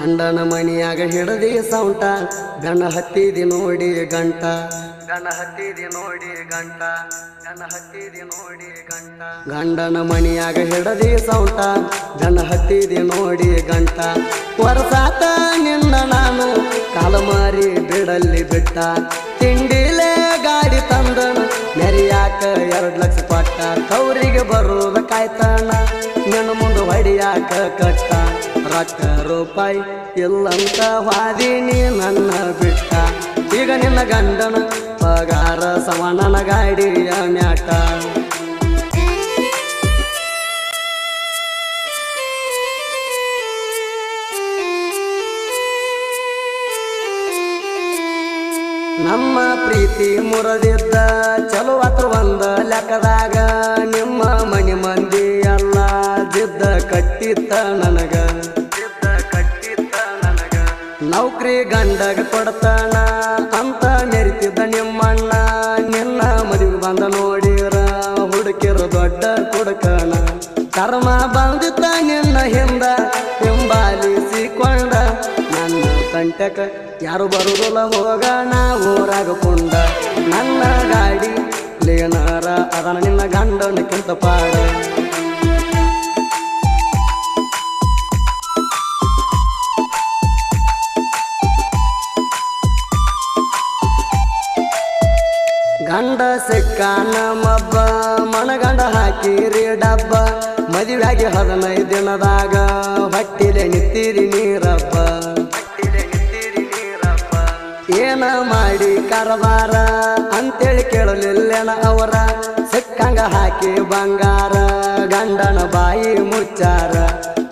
ಗಂಡನ ಮನೆಯಾಗ ಹಿಡದಿ ಸೌಂಟ, ಗಣ ಹತ್ತಿದಿ ನೋಡಿ ಗಂಟ. ಗಣ ಹತ್ತಿದಿ ನೋಡಿ ಗಂಟ, ಗಣ ಹತ್ತಿದಿ ನೋಡಿ ಗಂಟ. ಗಂಡನ ಮನೆಯಾಗ ಹಿಡದಿ ಸೌಂಟ, ಗಣ ಹತ್ತಿದಿ ನೋಡಿ ಗಂಟ. ವರ್ಷಾತ ನಿನ್ನ ನಾನು ಕಾಲಮಾರಿ ಬಿಡಲ್ಲಿ ಬಿಟ್ಟ. ತಿಂಡಿಲೇ ಗಾಡಿ ತಂದನು ಮೆರಿಯಾಕ ಎರಡು ಲಕ್ಷ ಪಟ್ಟ ತವರಿಗೆ ಬರೋದ ಕಾಯ್ತಾನ, ನಿನ್ನ ಮುಂದೆ ಹೊಡಿಯಾಕ ಕಟ್ಟ. ರೊಕ್ಕ ರೂಪಾಯಿ ಇಲ್ಲಂತ ವಾದಿನಿ ನನ್ನ ಬಿಟ್ಟ. ಈಗ ನಿನ್ನ ಗಂಡನ ಪಗಾರ ಸಮಾನನ ಗಾಡಿಯ ಮ್ಯಾಟ. ನಮ್ಮ ಪ್ರೀತಿ ಮುರದಿದ್ದ ಚಲೋ ಹತ್ರ ಬಂದ ಲೆಕ್ಕದಾಗ ನಿಮ್ಮ ಮನಿ ಮಂದಿ ಎಲ್ಲ ಜಿದ್ದ ಕಟ್ಟಿತ್ತ ನನಗ ಜಿದ್ದ ಕಟ್ಟಿತ್ತ ನನಗ. ನೌಕರಿ ಗಂಡಗ ಕೊಡ್ತಾನ ಅಂತ ನೆರಿತಿದ್ದ ನಿಮ್ಮಣ್ಣ. ನಿನ್ನ ಮದುವೆ ಬಂದ ನೋಡಿರ, ಹುಡುಕಿರು ದೊಡ್ಡ ಕುಡಕಣ ಕರ್ಮ ಬಂದಿದ್ದ ನಿನ್ನ ಹಿಂದ, ಹಿಂಬಾಲಿಸಿಕೊಂಡ. ನನ್ನ ಕಂಟಕ ಯಾರು ಬರುದಿಲ್ಲ ಹೋಗೋಣ ಊರಾಗ ಕುಂಡ ನನ್ನ ಗಾಡಿ, ಲೇನಾರ, ಅದನ್ನ ನಿನ್ನ ಗಂಡನಕ್ಕಿಂತ ಪಾಡ. ಗಂಡ ಸಿಕ್ಕಾನ ಮಬ್ಬ ಮಣಗಂಡ ಹಾಕಿರಿ ಡಬ್ಬ. ಮದುವೆಯಾಗಿ ಹದಿನೈದು ದಿನದಾಗ ಹೊಟ್ಟಿಲೆ ನಿತ್ತೀರಿ ನೀರಪ್ಪ. ಏನ ಮಾಡಿ ಕರಬಾರ ಅಂತೇಳಿ ಕೇಳಲಿಲ್ಲೇನ ಅವರ? ಸಿಕ್ಕಂಗ ಹಾಕಿ ಬಂಗಾರ, ಗಂಡನ ಬಾಯಿ ಮುಚ್ಚಾರ.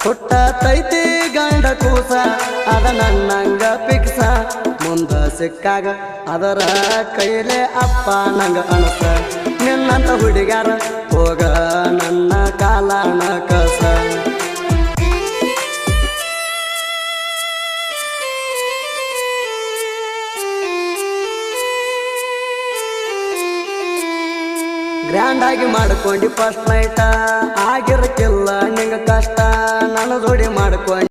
ಹುಟ್ಟ ತೈತಿ ಗಂಡ ಕೂಸ ಸಿಕ್ಕಾಗ ಅದರ ಕೈಲೆ ಅಪ್ಪ ನಂಗ ಅನಸ ನಿನ್ನಂತ ಹುಡುಗಾರ ಹೋಗ ನನ್ನ ಕಾಲನ ಗ್ರ್ಯಾಂಡ್ ಆಗಿ ಮಾಡ್ಕೊಂಡು ಫಸ್ಟ್ ನೈಟ ಆಗಿರಕ್ಕಿಲ್ಲ ನಿಂಗ ಕಷ್ಟ. ನನ್ನ ಜೋಡಿ ಮಾಡ್ಕೊಂಡು.